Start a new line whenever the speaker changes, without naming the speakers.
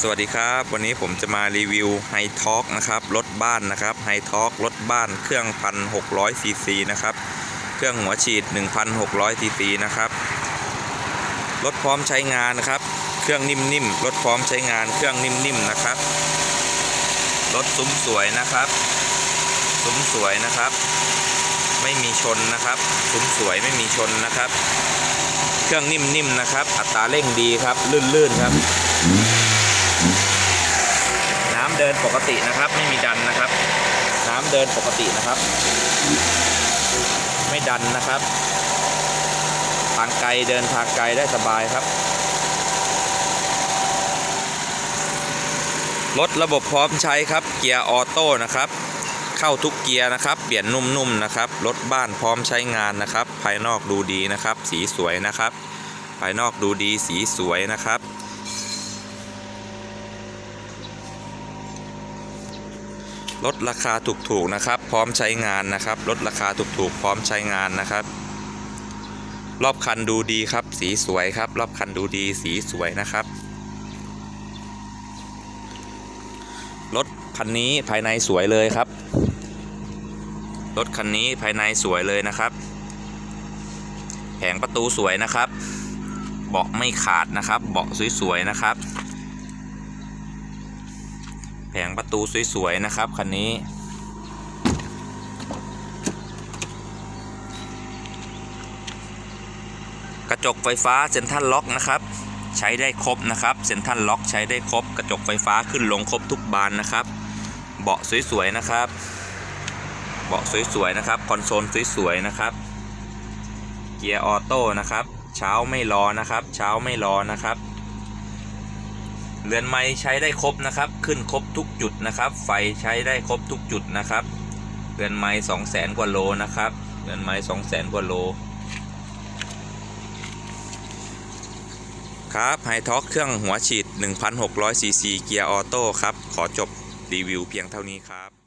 สวัสดีครับ วันนี้ผมจะมารีวิวไฮท a l k นะครับรถบ้านนะครับไฮท a l k รถบ้านเครื่อง 1,600ซีซีนะครับเครื่องหัวฉีด 1,600ซีซีนะครับรถพร้อมใช้งานนะครับ เครื่องนิ่มๆรถพร้อมใช้งาน เครื่องนิ่มๆนะครับรถซุ้มสวยนะครับ ซุ้มสวยนะครับ ไม่มีชนนะครับ ซุ้มสวยไม่มีชนนะครับ เครื่องนิ่มๆนะครับ อัตราเร่งดีครับลื่นๆครับ น้ำเดินปกตินะครับ ไม่มีดันนะครับ น้ำเดินปกตินะครับ ไม่ดันนะครับ ทางไกลเดินทางไกลได้สบายครับรถระบบพร้อมใช้ครับ เกียร์ออโต้นะครับ เข้าทุกเกียร์นะครับ เปลี่ยนนุ่มๆนะครับ รถบ้านพร้อมใช้งานนะครับ ภายนอกดูดีนะครับ สีสวยนะครับ ภายนอกดูดีสีสวยนะครับ ลดราคาถูกๆนะครับ พร้อมใช้งานนะครับ ลดราคาถูกๆ พร้อมใช้งานนะครับ รอบคันดูดีครับ สีสวยครับ รอบคันดูดีสีสวยนะครับรถคันนี้ภายในสวยเลยครับรถคันนี้ภายในสวยเลยนะครับ แผงประตูสวยนะครับ เบาะไม่ขาดนะครับ เบาะสวยๆนะครับ แผงประตูสวยๆนะครับคันนี้ กระจกไฟฟ้าเซ็นทรัลล็อกนะครับ ใช้ได้ครบนะครับเซ็นทรัลล็อกใช้ได้ครบ กระจกไฟฟ้าขึ้นลงครบทุกบานนะครับ เบาะสวยๆนะครับ เบาะสวยๆนะครับคอนโซลสวยๆนะครับ เกียร์ออโต้นะครับ เช้าไม่รอนะครับ เช้าไม่รอนะครับ เรือนไม้ใช้ได้ครบนะครับ ขึ้นครบทุกจุดนะครับ ไฟใช้ได้ครบทุกจุดนะครับเรือนไม้สองแสนกว่าโลนะครับเรือนไม้สองแสนกว่าโล ครับไฮท็อกเครื่องหัวฉีด 1,600ซีซีเกียร์ออโต้ครับ ขอจบรีวิวเพียงเท่านี้ครับ